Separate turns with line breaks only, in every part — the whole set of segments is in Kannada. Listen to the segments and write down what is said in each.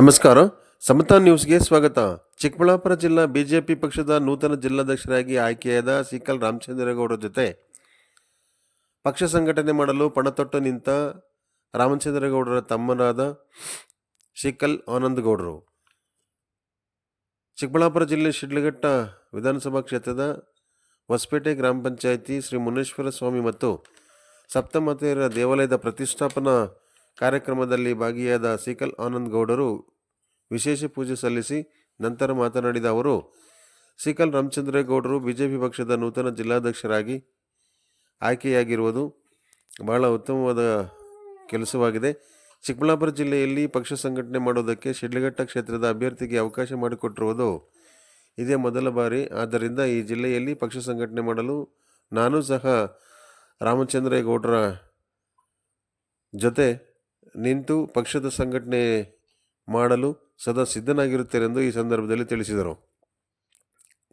ನಮಸ್ಕಾರ. ಸಮತಾ ನ್ಯೂಸ್ಗೆ ಸ್ವಾಗತ. ಚಿಕ್ಕಬಳ್ಳಾಪುರ ಜಿಲ್ಲಾ ಬಿಜೆಪಿ ಪಕ್ಷದ ನೂತನ ಜಿಲ್ಲಾಧ್ಯಕ್ಷರಾಗಿ ಆಯ್ಕೆಯಾದ ಸಿಕಲ್ ರಾಮಚಂದ್ರೇಗೌಡರ ಜೊತೆ ಪಕ್ಷ ಸಂಘಟನೆ ಮಾಡಲು ಪಣತೊಟ್ಟು ನಿಂತ ರಾಮಚಂದ್ರೇಗೌಡರ ತಮ್ಮನಾದ ಶಿಕಲ್ ಆನಂದ್ ಗೌಡರು ಚಿಕ್ಕಬಳ್ಳಾಪುರ ಜಿಲ್ಲೆ ಶಿಡ್ಲಘಟ್ಟ ವಿಧಾನಸಭಾ ಕ್ಷೇತ್ರದ ಹೊಸಪೇಟೆ ಗ್ರಾಮ ಪಂಚಾಯಿತಿ ಶ್ರೀ ಮುನೇಶ್ವರ ಸ್ವಾಮಿ ಮತ್ತು ಸಪ್ತಮಾತೆಯರ ದೇವಾಲಯದ ಪ್ರತಿಷ್ಠಾಪನಾ ಕಾರ್ಯಕ್ರಮದಲ್ಲಿ ಭಾಗಿಯಾದ ಸಿಕಲ್ ಆನಂದ್ ಗೌಡರು ವಿಶೇಷ ಪೂಜೆ ಸಲ್ಲಿಸಿ ನಂತರ ಮಾತನಾಡಿದ ಅವರು, ಸಿಕಲ್ ರಾಮಚಂದ್ರೇಗೌಡರು ಬಿಜೆಪಿ ಪಕ್ಷದ ನೂತನ ಜಿಲ್ಲಾಧ್ಯಕ್ಷರಾಗಿ ಆಯ್ಕೆಯಾಗಿರುವುದು ಬಹಳ ಉತ್ತಮವಾದ ಕೆಲಸವಾಗಿದೆ. ಚಿಕ್ಕಬಳ್ಳಾಪುರ ಜಿಲ್ಲೆಯಲ್ಲಿ ಪಕ್ಷ ಸಂಘಟನೆ ಮಾಡೋದಕ್ಕೆ ಶಿಡ್ಲಘಟ್ಟ ಕ್ಷೇತ್ರದ ಅಭ್ಯರ್ಥಿಗೆ ಅವಕಾಶ ಮಾಡಿಕೊಟ್ಟಿರುವುದು ಇದೇ ಮೊದಲ ಬಾರಿ. ಆದ್ದರಿಂದ ಈ ಜಿಲ್ಲೆಯಲ್ಲಿ ಪಕ್ಷ ಸಂಘಟನೆ ಮಾಡಲು ನಾನು ಸಹ ರಾಮಚಂದ್ರೇಗೌಡರ ಜೊತೆ ನಿಂತು ಪಕ್ಷದ ಸಂಘಟನೆ ಮಾಡಲು ಸದಾ ಸಿದ್ಧನಾಗಿರುತ್ತೇನೆಂದು ಈ ಸಂದರ್ಭದಲ್ಲಿ ತಿಳಿಸಿದರು.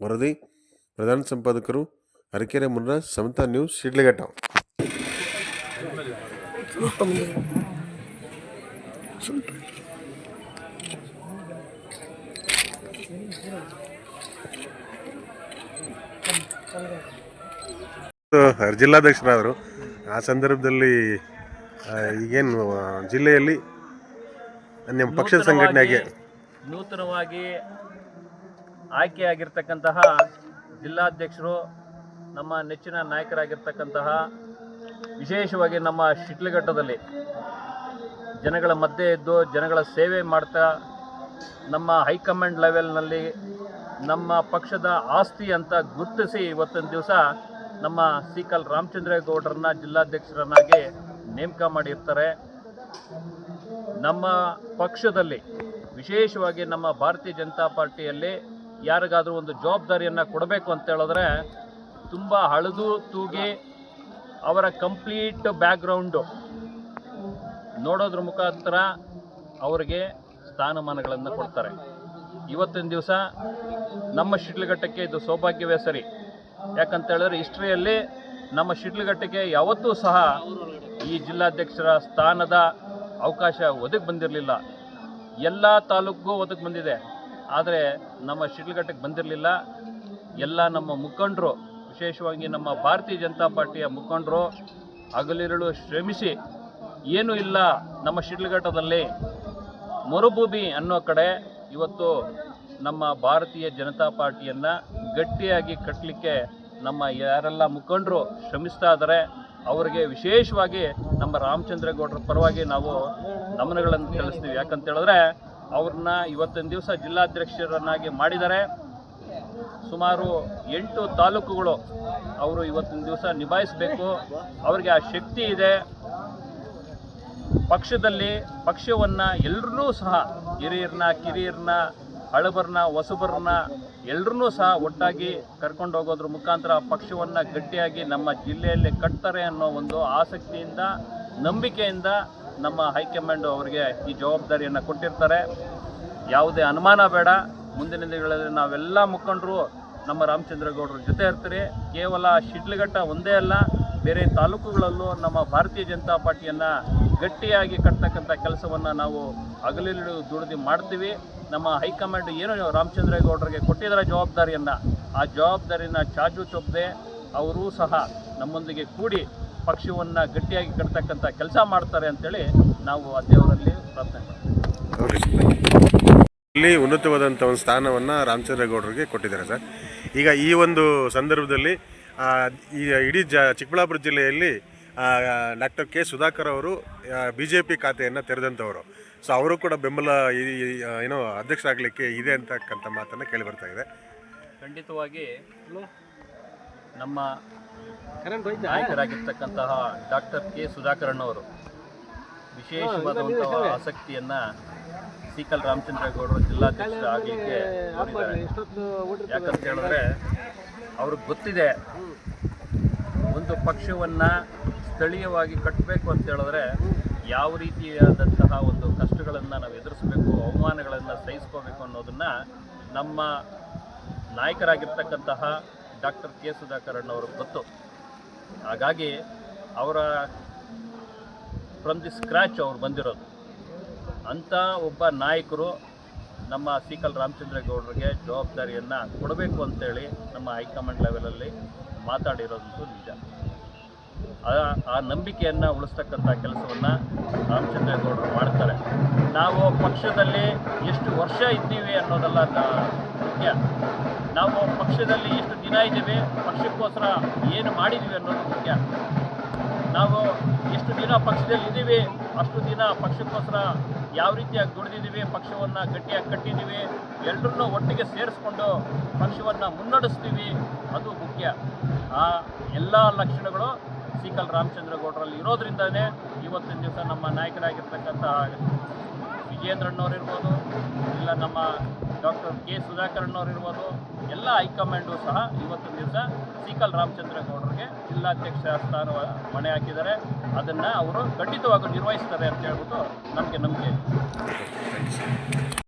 ವರದಿ, ಪ್ರಧಾನ ಸಂಪಾದಕರು ಅರಕೆರೆ ಮುನ್ನ ಸಮತಾ ನ್ಯೂಸ್, ಶಿಡ್ಲಘಟ್ಟ. ಜಿಲ್ಲಾಧ್ಯಕ್ಷರಾದರು. ಆ ಸಂದರ್ಭದಲ್ಲಿ ಈಗೇನು ಜಿಲ್ಲೆಯಲ್ಲಿ ನಿಮ್ಮ ಪಕ್ಷದ ಸಂಘಟನೆಗೆ
ನೂತನವಾಗಿ ಆಯ್ಕೆಯಾಗಿರ್ತಕ್ಕಂತಹ ಜಿಲ್ಲಾಧ್ಯಕ್ಷರು ನಮ್ಮ ನೆಚ್ಚಿನ ನಾಯಕರಾಗಿರ್ತಕ್ಕಂತಹ ವಿಶೇಷವಾಗಿ ನಮ್ಮ ಶಿಟ್ಲಘಟ್ಟದಲ್ಲಿ ಜನಗಳ ಮಧ್ಯೆ ಇದ್ದು ಜನಗಳ ಸೇವೆ ಮಾಡ್ತಾ ನಮ್ಮ ಹೈಕಮಾಂಡ್ ಲೆವೆಲ್ನಲ್ಲಿ ನಮ್ಮ ಪಕ್ಷದ ಆಸ್ತಿ ಅಂತ ಗುರುತಿಸಿ ಇವತ್ತಿನ ದಿವಸ ನಮ್ಮ ಸಿಕಲ್ ರಾಮಚಂದ್ರೇಗೌಡರನ್ನ ಜಿಲ್ಲಾಧ್ಯಕ್ಷರನ್ನಾಗಿ ನೇಮಕ ಮಾಡಿರ್ತಾರೆ. ನಮ್ಮ ಪಕ್ಷದಲ್ಲಿ, ವಿಶೇಷವಾಗಿ ನಮ್ಮ ಭಾರತೀಯ ಜನತಾ ಪಾರ್ಟಿಯಲ್ಲಿ ಯಾರಿಗಾದರೂ ಒಂದು ಜವಾಬ್ದಾರಿಯನ್ನು ಕೊಡಬೇಕು ಅಂತ ಹೇಳಿದ್ರೆ ತುಂಬ ಹಳದು ತೂಗಿ ಅವರ ಕಂಪ್ಲೀಟ್ ಬ್ಯಾಕ್ಗ್ರೌಂಡು ನೋಡೋದ್ರ ಮುಖಾಂತರ ಅವರಿಗೆ ಸ್ಥಾನಮಾನಗಳನ್ನು ಕೊಡ್ತಾರೆ. ಇವತ್ತಿನ ದಿವಸ ನಮ್ಮ ಶಿಡ್ಲಘಟ್ಟಕ್ಕೆ ಇದು ಸೌಭಾಗ್ಯವೇ ಸರಿ. ಯಾಕಂತ ಹೇಳಿದ್ರೆ ಹಿಸ್ಟ್ರಿಯಲ್ಲಿ ನಮ್ಮ ಶಿಡ್ಲಘಟ್ಟಕ್ಕೆ ಯಾವತ್ತೂ ಸಹ ಈ ಜಿಲ್ಲಾಧ್ಯಕ್ಷರ ಸ್ಥಾನದ ಅವಕಾಶ ಒದಗಿ ಬಂದಿರಲಿಲ್ಲ. ಎಲ್ಲ ತಾಲೂಕಿಗೂ ಒದಗಿ ಬಂದಿದೆ. ಆದರೆ ನಮ್ಮ ಶಿಡ್ಲಘಟ್ಟಕ್ಕೆ ಬಂದಿರಲಿಲ್ಲ. ಎಲ್ಲ ನಮ್ಮ ಮುಖಂಡರು, ವಿಶೇಷವಾಗಿ ನಮ್ಮ ಭಾರತೀಯ ಜನತಾ ಪಾರ್ಟಿಯ ಮುಖಂಡರು ಹಗಲಿರುಳು ಶ್ರಮಿಸಿ, ಏನೂ ಇಲ್ಲ ನಮ್ಮ ಶಿಡ್ಲಘಟ್ಟದಲ್ಲಿ, ಮರುಭೂಮಿ ಅನ್ನೋ ಕಡೆ ಇವತ್ತು ನಮ್ಮ ಭಾರತೀಯ ಜನತಾ ಪಾರ್ಟಿಯನ್ನು ಗಟ್ಟಿಯಾಗಿ ಕಟ್ಟಲಿಕ್ಕೆ ನಮ್ಮ ಯಾರೆಲ್ಲ ಮುಖಂಡರು ಶ್ರಮಿಸ್ತಾ ಇದ್ದಾರೆ ಅವರಿಗೆ ವಿಶೇಷವಾಗಿ ನಮ್ಮ ರಾಮಚಂದ್ರೇಗೌಡರ ಪರವಾಗಿ ನಾವು ನಮನಗಳನ್ನು ತಿಳಿಸ್ತೀವಿ. ಯಾಕಂತ ಹೇಳಿದ್ರೆ ಅವ್ರನ್ನ ಇವತ್ತಿನ ದಿವಸ ಜಿಲ್ಲಾಧ್ಯಕ್ಷರನ್ನಾಗಿ ಮಾಡಿದ್ದಾರೆ ಸುಮಾರು ಎಂಟು ತಾಲೂಕುಗಳು ಅವರು ಇವತ್ತಿನ ದಿವಸ ನಿಭಾಯಿಸಬೇಕು. ಅವರಿಗೆ ಆ ಶಕ್ತಿ ಇದೆ. ಪಕ್ಷದಲ್ಲಿ ಪಕ್ಷವನ್ನು ಎಲ್ಲರೂ ಸಹ ಹಿರಿಯರನ್ನ ಕಿರಿಯರನ್ನ ಹಳಬರನ್ನ ಹೊಸಬರನ್ನ ಎಲ್ಲರನ್ನೂ ಸಹ ಒಟ್ಟಾಗಿ ಕರ್ಕೊಂಡು ಹೋಗೋದ್ರ ಮುಖಾಂತರ ಪಕ್ಷವನ್ನು ಗಟ್ಟಿಯಾಗಿ ನಮ್ಮ ಜಿಲ್ಲೆಯಲ್ಲಿ ಕಟ್ತಾರೆ ಅನ್ನೋ ಒಂದು ಆಸಕ್ತಿಯಿಂದ, ನಂಬಿಕೆಯಿಂದ ನಮ್ಮ ಹೈಕಮಾಂಡ್ ಅವರಿಗೆ ಈ ಜವಾಬ್ದಾರಿಯನ್ನು ಕೊಟ್ಟಿರ್ತಾರೆ. ಯಾವುದೇ ಅನುಮಾನ ಬೇಡ. ಮುಂದಿನ ದಿನಗಳಲ್ಲಿ ನಾವೆಲ್ಲ ಮುಖಂಡರು ನಮ್ಮ ರಾಮಚಂದ್ರಗೌಡರ ಜೊತೆ ಇರ್ತೀರಿ. ಕೇವಲ ಶಿಡ್ಲಘಟ್ಟ ಒಂದೇ ಅಲ್ಲ, ಬೇರೆ ತಾಲೂಕುಗಳಲ್ಲೂ ನಮ್ಮ ಭಾರತೀಯ ಜನತಾ ಪಾರ್ಟಿಯನ್ನು ಗಟ್ಟಿಯಾಗಿ ಕಟ್ತಕ್ಕಂಥ ಕೆಲಸವನ್ನು ನಾವು ಹಗಲಿಲು ದುಡಿದು ಮಾಡ್ತೀವಿ. ನಮ್ಮ ಹೈಕಮಾಂಡ್ ಏನು ರಾಮಚಂದ್ರೇಗೌಡರಿಗೆ ಕೊಟ್ಟಿದ್ದಾರೆ ಜವಾಬ್ದಾರಿಯನ್ನು, ಆ ಜವಾಬ್ದಾರಿನ ಚಾಚು ಚೊಪ್ಪದೆ ಅವರೂ ಸಹ ನಮ್ಮೊಂದಿಗೆ ಕೂಡಿ ಪಕ್ಷವನ್ನು ಗಟ್ಟಿಯಾಗಿ ಕಟ್ತಕ್ಕಂಥ ಕೆಲಸ ಮಾಡ್ತಾರೆ ಅಂತೇಳಿ ನಾವು ಆ ದೇವರಲ್ಲಿ ಪ್ರಾರ್ಥನೆ ಮಾಡ್ತೀವಿ.
ಇಲ್ಲಿ ಉನ್ನತವಾದಂಥ ಒಂದು ಸ್ಥಾನವನ್ನು ರಾಮಚಂದ್ರೇಗೌಡರಿಗೆ ಕೊಟ್ಟಿದ್ದಾರೆ ಸರ್. ಈಗ ಈ ಒಂದು ಸಂದರ್ಭದಲ್ಲಿ ಈ ಇಡೀ ಜ, ಚಿಕ್ಕಬಳ್ಳಾಪುರ ಜಿಲ್ಲೆಯಲ್ಲಿ ಡಾಕ್ಟರ್ ಕೆ ಸುಧಾಕರ್ ಅವರು ಬಿ ಜೆ ಪಿ ಖಾತೆಯನ್ನು ತೆರೆದಂಥವರು. ಸೊ ಅವರು ಕೂಡ ಬೆಂಬಲ ಏನು ಅಧ್ಯಕ್ಷರಾಗಲಿಕ್ಕೆ ಇದೆ ಅಂತಕ್ಕಂಥ ಮಾತನ್ನು ಕೇಳಿ ಬರ್ತಾ ಇದೆ.
ಖಂಡಿತವಾಗಿ ನಮ್ಮ ನಾಯಕರಾಗಿರ್ತಕ್ಕಂತಹ ಡಾಕ್ಟರ್ ಕೆ ಸುಧಾಕರಣ್ಣವರು ವಿಶೇಷವಾದಂತಹ ಆಸಕ್ತಿಯನ್ನ ಸೀಕಲ್ ರಾಮಚಂದ್ರೇಗೌಡರು ಜಿಲ್ಲಾಧ್ಯಕ್ಷ ಆಗಲಿಕ್ಕೆ ಯಾಕಂತ ಹೇಳಿದ್ರೆ ಅವ್ರಿಗೆ ಗೊತ್ತಿದೆ. ಒಂದು ಪಕ್ಷವನ್ನ ಸ್ಥಳೀಯವಾಗಿ ಕಟ್ಟಬೇಕು ಅಂತ ಹೇಳಿದ್ರೆ ಯಾವ ರೀತಿಯಾದಂತಹ ಒಂದು ಕಷ್ಟಗಳನ್ನು ನಾವು ಎದುರಿಸಬೇಕು, ಅವಮಾನಗಳನ್ನು ಸಹಿಸ್ಕೋಬೇಕು ಅನ್ನೋದನ್ನು ನಮ್ಮ ನಾಯಕರಾಗಿರ್ತಕ್ಕಂತಹ ಡಾಕ್ಟರ್ ಕೆ ಸುಧಾಕರನ್ ಅವರು ಗೊತ್ತು. ಹಾಗಾಗಿ ಅವರ ಫ್ರಮ್ ದಿ ಸ್ಕ್ರ್ಯಾಚ್ ಅವ್ರು ಬಂದಿರೋದು. ಅಂಥ ಒಬ್ಬ ನಾಯಕರು ನಮ್ಮ ಸೀಕಲ್ ರಾಮಚಂದ್ರೇಗೌಡರಿಗೆ ಜವಾಬ್ದಾರಿಯನ್ನು ಕೊಡಬೇಕು ಅಂತೇಳಿ ನಮ್ಮ ಹೈಕಮಾಂಡ್ ಲೆವೆಲಲ್ಲಿ ಮಾತಾಡಿರೋದಂತೂ ನಿಜ. ಆ- ನಂಬಿಕೆಯನ್ನು ಉಳಿಸ್ತಕ್ಕಂಥ ಕೆಲಸವನ್ನು ರಾಮಚಂದ್ರೇಗೌಡರು ಮಾಡ್ತಾರೆ. ನಾವು ಪಕ್ಷದಲ್ಲಿ ಎಷ್ಟು ವರ್ಷ ಇದ್ದೀವಿ ಅನ್ನೋದಲ್ಲ ಮುಖ್ಯ. ನಾವು ಪಕ್ಷದಲ್ಲಿ ಎಷ್ಟು ದಿನ ಇದ್ದೀವಿ, ಪಕ್ಷಕ್ಕೋಸ್ಕರ ಏನು ಮಾಡಿದ್ದೀವಿ ಅನ್ನೋದು ಮುಖ್ಯ. ನಾವು ಎಷ್ಟು ದಿನ ಪಕ್ಷದಲ್ಲಿ ಇದ್ದೀವಿ, ಅಷ್ಟು ದಿನ ಪಕ್ಷಕ್ಕೋಸ್ಕರ ಯಾವ ರೀತಿಯಾಗಿ ದುಡಿದಿದ್ದೀವಿ, ಪಕ್ಷವನ್ನು ಗಟ್ಟಿಯಾಗಿ ಕಟ್ಟಿದ್ದೀವಿ ಎಲ್ಲರನ್ನೂ ಒಟ್ಟಿಗೆ ಸೇರಿಸ್ಕೊಂಡು ಪಕ್ಷವನ್ನು ಮುನ್ನಡೆಸ್ತೀವಿ, ಅದು ಮುಖ್ಯ. ಆ ಎಲ್ಲ ಲಕ್ಷಣಗಳು ಸೀಕಲ್ ರಾಮಚಂದ್ರಗೌಡರಲ್ಲಿ ಇರೋದ್ರಿಂದನೇ ಇವತ್ತಿನ ದಿವಸ ನಮ್ಮ ನಾಯಕರಾಗಿರ್ತಕ್ಕಂಥ ವಿಜೇಂದ್ರಣ್ಣವ್ರು ಇರ್ಬೋದು ಇಲ್ಲ ನಮ್ಮ ಡಾಕ್ಟರ್ ಕೆ ಸುಧಾಕರಣ್ಣವ್ರು ಇರ್ಬೋದು ಎಲ್ಲ ಹೈಕಮಾಂಡು ಸಹ ಇವತ್ತಿನ ದಿವಸ ಸೀಕಲ್ ರಾಮಚಂದ್ರಗೌಡರಿಗೆ ಜಿಲ್ಲಾಧ್ಯಕ್ಷ ಸ್ಥಾನ ಮಣೆ ಹಾಕಿದ್ದಾರೆ. ಅದನ್ನು ಅವರು ಖಂಡಿತವಾಗಿ ನಿರ್ವಹಿಸ್ತಾರೆ ಅಂತ ಹೇಳ್ಬಿಟ್ಟು ನಮಗೆ ನಂಬಿಕೆ.